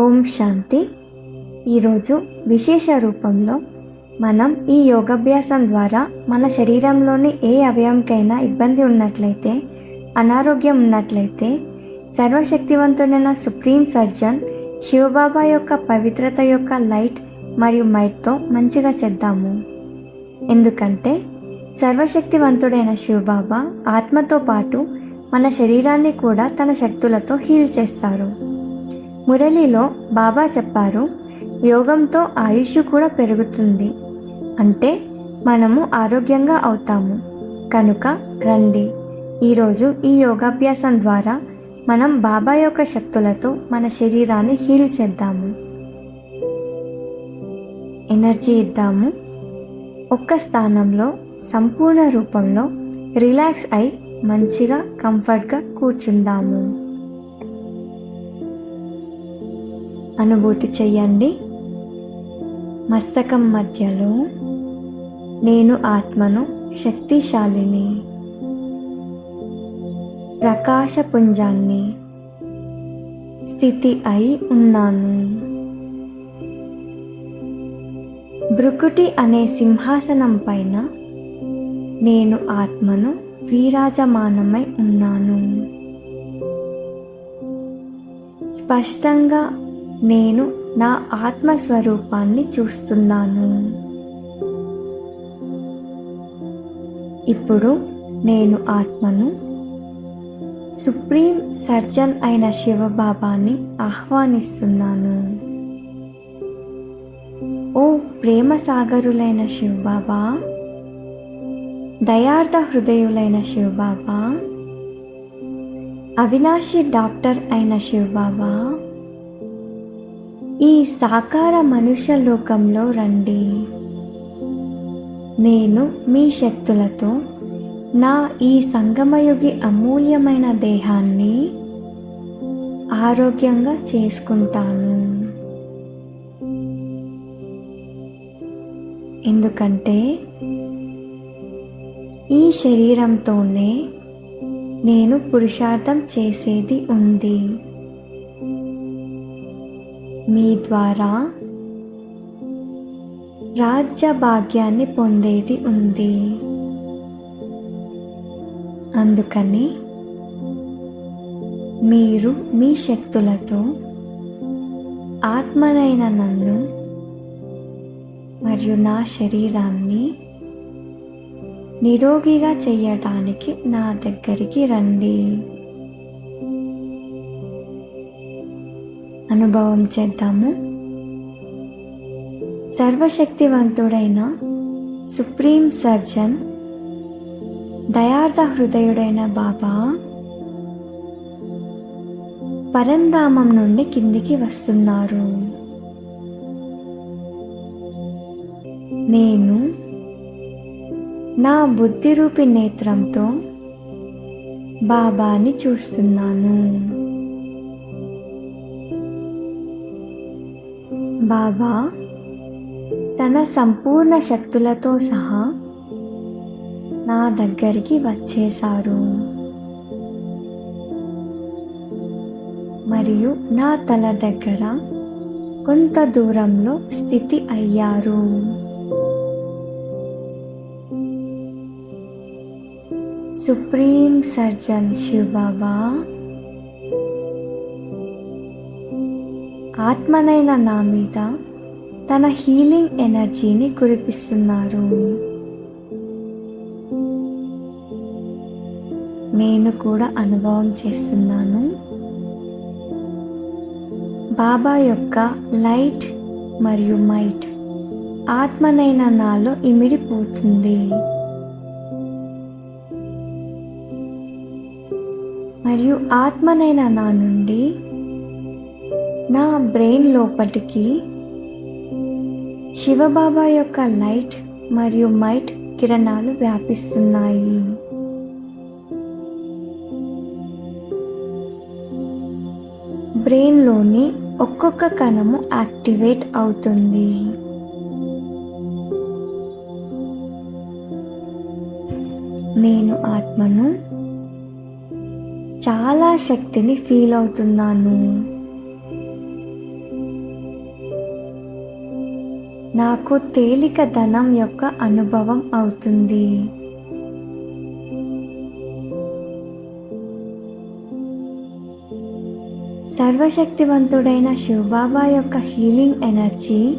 ఓం శాంతి. ఈరోజు విశేష రూపంలో మనం ఈ యోగాభ్యాసం ద్వారా మన శరీరంలోని ఏ అవయవంకైనా ఇబ్బంది ఉన్నట్లయితే అనారోగ్యం ఉన్నట్లయితే సర్వశక్తివంతుడైన సుప్రీం సర్జన్ శివబాబా యొక్క పవిత్రత యొక్క లైట్ మరియు మైట్తో మంచిగా చేద్దాము. ఎందుకంటే సర్వశక్తివంతుడైన శివబాబా ఆత్మతో పాటు మన శరీరాన్ని కూడా తన శక్తులతో హీల్ చేస్తారు. మురళిలో బాబా చెప్పారు యోగంతో ఆయుష్ కూడా పెరుగుతుంది. అంటే మనము ఆరోగ్యంగా అవుతాము. కనుక రండి. ఈరోజు ఈ యోగాభ్యాసం ద్వారా మనం బాబా యొక్క శక్తులతో మన శరీరాన్ని హీల్ చేద్దాము. ఎనర్జీ ఇద్దాము. ఒక్క స్థానంలో సంపూర్ణ రూపంలో రిలాక్స్ అయి మంచిగా కంఫర్ట్గా కూర్చుందాము. అనుభూతి చెయ్యండి. మస్తకం మధ్యలో నేను ఆత్మను శక్తిశాలిని ప్రకాశపుంజాన్ని స్థితి అయి ఉన్నాను. బ్రుకుటి అనే సింహాసనం పైన నేను ఆత్మను వీరాజమానమై ఉన్నాను. స్పష్టంగా నేను నా ఆత్మస్వరూపాన్ని చూస్తున్నాను. ఇప్పుడు నేను ఆత్మను సుప్రీం సర్జన్ అయిన శివబాబాని ఆహ్వానిస్తున్నాను. ఓ ప్రేమ సాగరులైన శివబాబా దయార్థ హృదయులైన శివబాబా అవినాశి డాక్టర్ అయిన శివబాబా ఈ సాకార మనుష్య లోకంలో రండి. నేను మీ శక్తులతో నా ఈ సంగమయుగి అమూల్యమైన దేహాన్ని ఆరోగ్యంగా చేసుకుంటాను. ఎందుకంటే ఈ శరీరంతోనే నేను పురుషార్థం చేసేది ఉంది. మీ ద్వారా రాజ్య భాగ్యాన్ని పొందేది ఉంది. అందుకని మీరు మీ శక్తులతో ఆత్మనైన నన్ను మరియు నా శరీరాన్ని నిరోగిగా చేయటానికి నా దగ్గరికి రండి. అనుభవం చేద్దాము. సర్వశక్తివంతుడైన సుప్రీం సర్జన్ దయార్థ హృదయుడైన బాబా పరంధామం నుండి కిందికి వస్తున్నారు. నేను నా బుద్ధిరూపి నేత్రంతో బాబాని చూస్తున్నాను. బాబా తన సంపూర్ణ శక్తులతో సహా నా దగ్గరికి వచ్చేశారు. మరియు నా తల దగ్గర కొంత దూరంలో స్థితి అయ్యారు. సుప్రీం సర్జన్ శివబాబా ఆత్మనైన నా మీద తన హీలింగ్ ఎనర్జీని కురిపిస్తున్నారు. నేను కూడా అనుభవం చేస్తున్నాను. బాబా యొక్క లైట్ మరియు మైట్ ఆత్మనైన నాలో ఇమిడిపోతుంది. మరియు ఆత్మనైన నా నుండి నా బ్రెయిన్ లోపలికి శివబాబా యొక్క లైట్ మరియు మైట్ కిరణాలు వ్యాపిస్తున్నాయి. బ్రెయిన్లోని ఒక్కొక్క కణము యాక్టివేట్ అవుతుంది. నేను ఆత్మను చాలా శక్తిని ఫీల్ అవుతున్నాను. నాకు తేలిక ధనం యొక్క అనుభవం అవుతుంది. సర్వశక్తివంతుడైన శివబాబా యొక్క హీలింగ్ ఎనర్జీ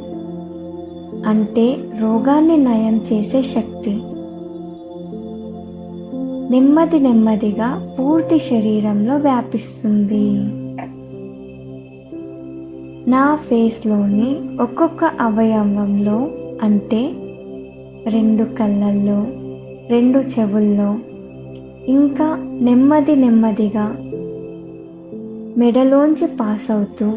అంటే రోగాన్ని నయం చేసే శక్తి. నెమ్మది నెమ్మదిగా పూర్తి శరీరంలో వ్యాపిస్తుంది. నా ఫేస్లోని ఒక్కొక్క అవయవంలో అంటే రెండు కళ్ళల్లో రెండు చెవుల్లో ఇంకా నెమ్మది నెమ్మదిగా మెడలోంచి పాస్ అవుతూ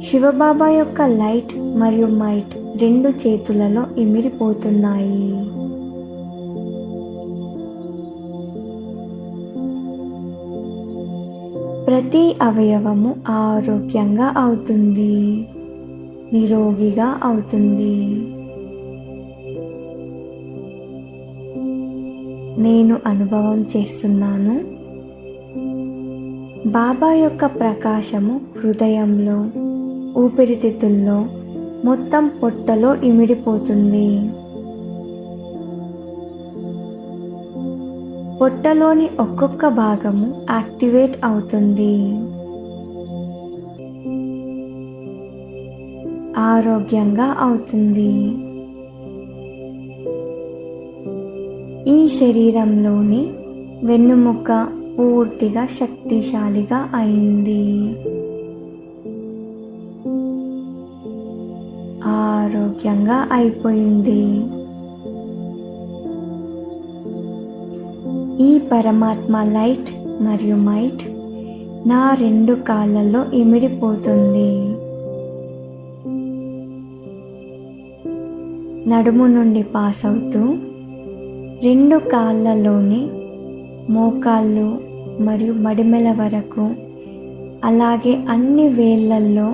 శివబాబా యొక్క లైట్ మరియు మైట్ రెండు చేతులలో ఇమిడిపోతున్నాయి. ప్రతి అవయవము ఆరోగ్యంగా అవుతుంది. నిరోగిగా అవుతుంది. నేను అనుభవం చేస్తున్నాను. బాబా యొక్క ప్రకాశము హృదయంలో ఊపిరితిత్తుల్లో మొత్తం పొట్టలో ఇమిడిపోతుంది. పొట్టలోని ఒక్కొక్క భాగము యాక్టివేట్ అవుతుంది. ఆరోగ్యంగా అవుతుంది. ఈ శరీరంలోని వెన్నుముక పూర్తిగా శక్తిశాలిగా అయింది. ఆరోగ్యంగా అయిపోయింది. ఈ పరమాత్మ లైట్ మరియు మైట్ నా రెండు కాళ్ళల్లో ఇమిడిపోతుంది. నడుము నుండి పాస్ అవుతూ రెండు కాళ్ళలోని మోకాళ్ళు మరియు మడిమెల వరకు అలాగే అన్ని వేళ్ళల్లో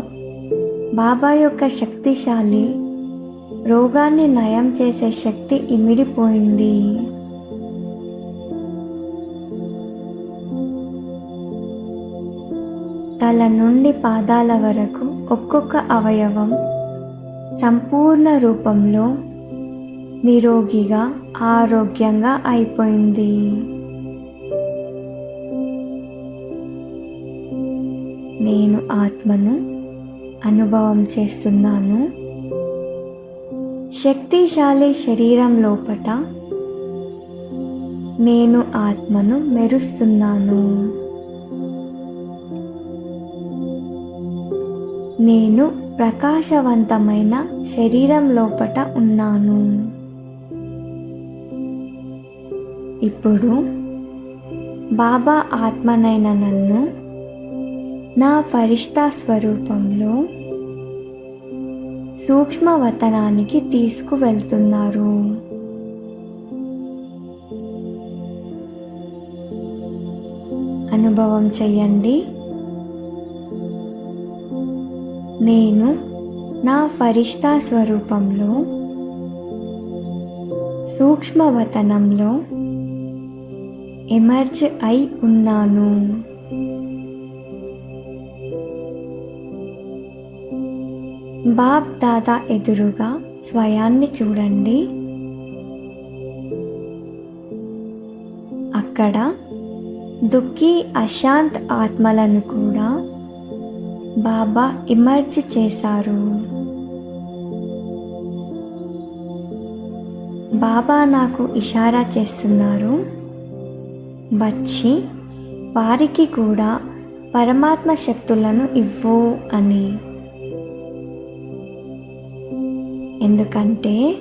బాబా యొక్క శక్తిశాలి రోగాన్ని నయం చేసే శక్తి ఇమిడిపోయింది. తల నుండి పాదాల వరకు ఒక్కొక్క అవయవం సంపూర్ణ రూపంలో నిరోగిగా ఆరోగ్యంగా అయిపోయింది. నేను ఆత్మను అనుభవం చేస్తున్నాను. శక్తిశాలి శరీరం లోపట నేను ఆత్మను మెరుస్తున్నాను. నేను ప్రకాశవంతమైన శరీరం లోపట ఉన్నాను. ఇప్పుడు బాబా ఆత్మనైన నన్ను నా ఫరిష్తా స్వరూపంలో సూక్ష్మవతనానికి తీసుకువెళ్తున్నారు. అనుభవం చెయ్యండి. నేను నా ఫరిష్తా స్వరూపంలో సూక్ష్మవతనంలో ఎమర్జ్ అయి ఉన్నాను. బాబ్ దాదా ఎదురుగా స్వయాన్ని చూడండి. అక్కడ దుఃఖి అశాంత్ ఆత్మలను కూడా బాబా ఇమర్జ్ చేశారు. బాబా నాకు ఇషారా చేస్తున్నారు. వచ్చి వారికి కూడా పరమాత్మ శక్తులను ఇవ్వు అని. ఎందుకంటే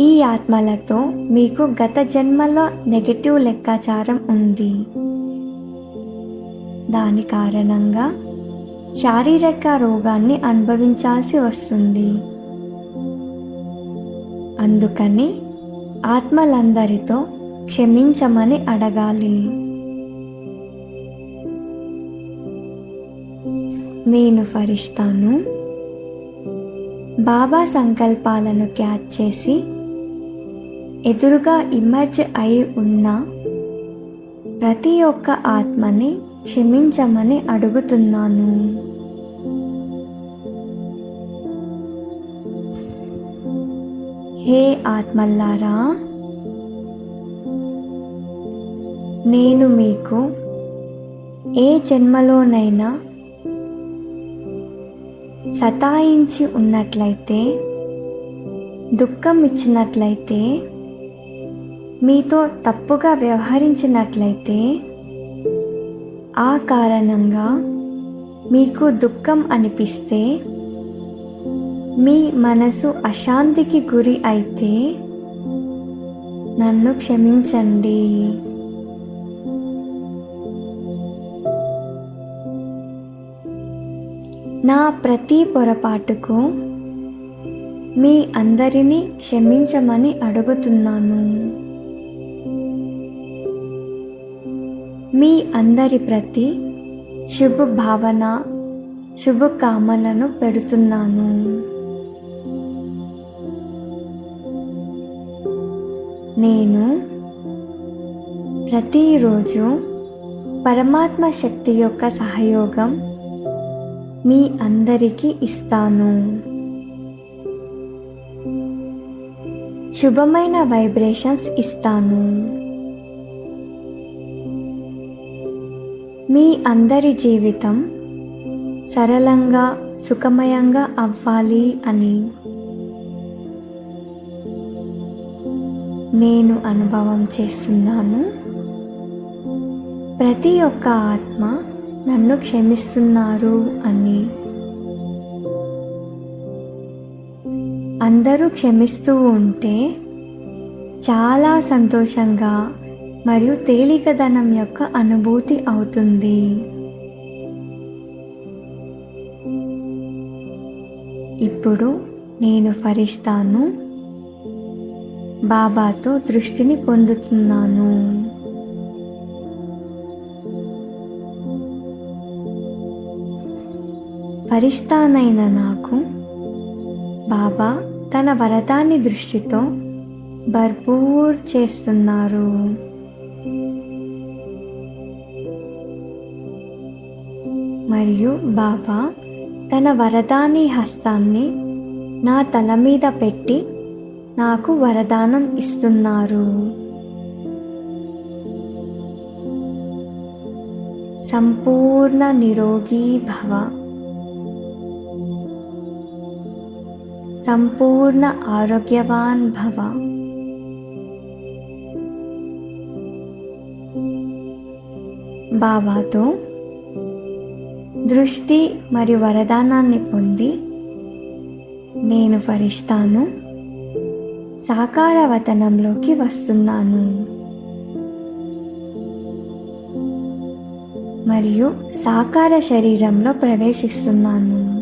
ఈ ఆత్మలతో మీకు గత జన్మలో నెగటివ్ లెక్కాచారం ఉంది. దాని కారణంగా శారీరక రోగాన్ని అనుభవించాల్సి వస్తుంది. అందుకని ఆత్మలందరితో క్షమించమని అడగాలి. నేను ఫరిస్తాను. బాబా సంకల్పాలను క్యాచ్ చేసి ఎదురుగా ఇమర్జ్ అయి ఉన్న ప్రతి ఒక్క ఆత్మని క్షమించమని అడుగుతున్నాను. హే ఆత్మల్లారా నేను మీకు ఏ జన్మలోనైనా సతాయించి ఉన్నట్లయితే దుఃఖం ఇచ్చినట్లయితే మీతో తప్పుగా వ్యవహరించినట్లయితే ఆ కారణంగా మీకు దుఃఖం అనిపిస్తే మీ మనసు అశాంతికి గురి అయితే నన్ను క్షమించండి. నా ప్రతి పొరపాటుకు మీ అందరినీ క్షమించమని అడుగుతున్నాను. మీ అందరి ప్రతి శుభ భావన శుభకామనను పెడుతున్నాను. నేను ప్రతిరోజు పరమాత్మ శక్తి యొక్క సహయోగం మీ అందరికీ ఇస్తాను. శుభమైన వైబ్రేషన్స్ ఇస్తాను. మీ అందరి జీవితం సరళంగా సుఖమయంగా అవ్వాలి అని నేను అనుభవం చేస్తున్నాను. ప్రతి ఒక్క ఆత్మ నన్ను క్షమిస్తున్నారు అని అందరూ క్షమిస్తూ ఉంటే చాలా సంతోషంగా మరియు తేలికదనం యొక్క అనుభూతి అవుతుంది. ఇప్పుడు నేను ఫరిస్తాను. బాబాతో దృష్టిని పొందుతున్నాను. ఫరిస్తానైన నాకు బాబా తన వరదాన్ని దృష్టితో భర్పూర్ చేస్తున్నారు. మరియు బాబా తన వరదాని హస్తాన్ని నా తల మీద పెట్టి నాకు వరదానం ఇస్తున్నారు. సంపూర్ణ నిరోగీ భవ. సంపూర్ణ ఆరోగ్యవాన్ భవ. బాబాతో దృష్టి మరియు వరదానాన్ని పొంది నేను ఫరిస్తాను. సాకార వతనంలోకి వస్తున్నాను. మరియు సాకార శరీరంలో ప్రవేశిస్తున్నాను.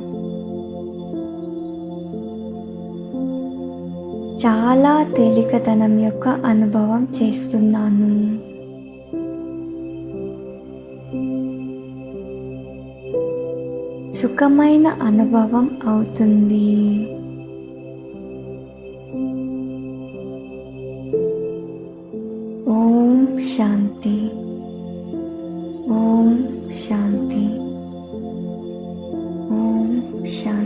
చాలా తేలికతనం యొక్క అనుభవం చేస్తున్నాను. సుఖమైన అనుభవం అవుతుంది. ఓం శాంతి. ఓం శాంతి. ఓం శాంతి.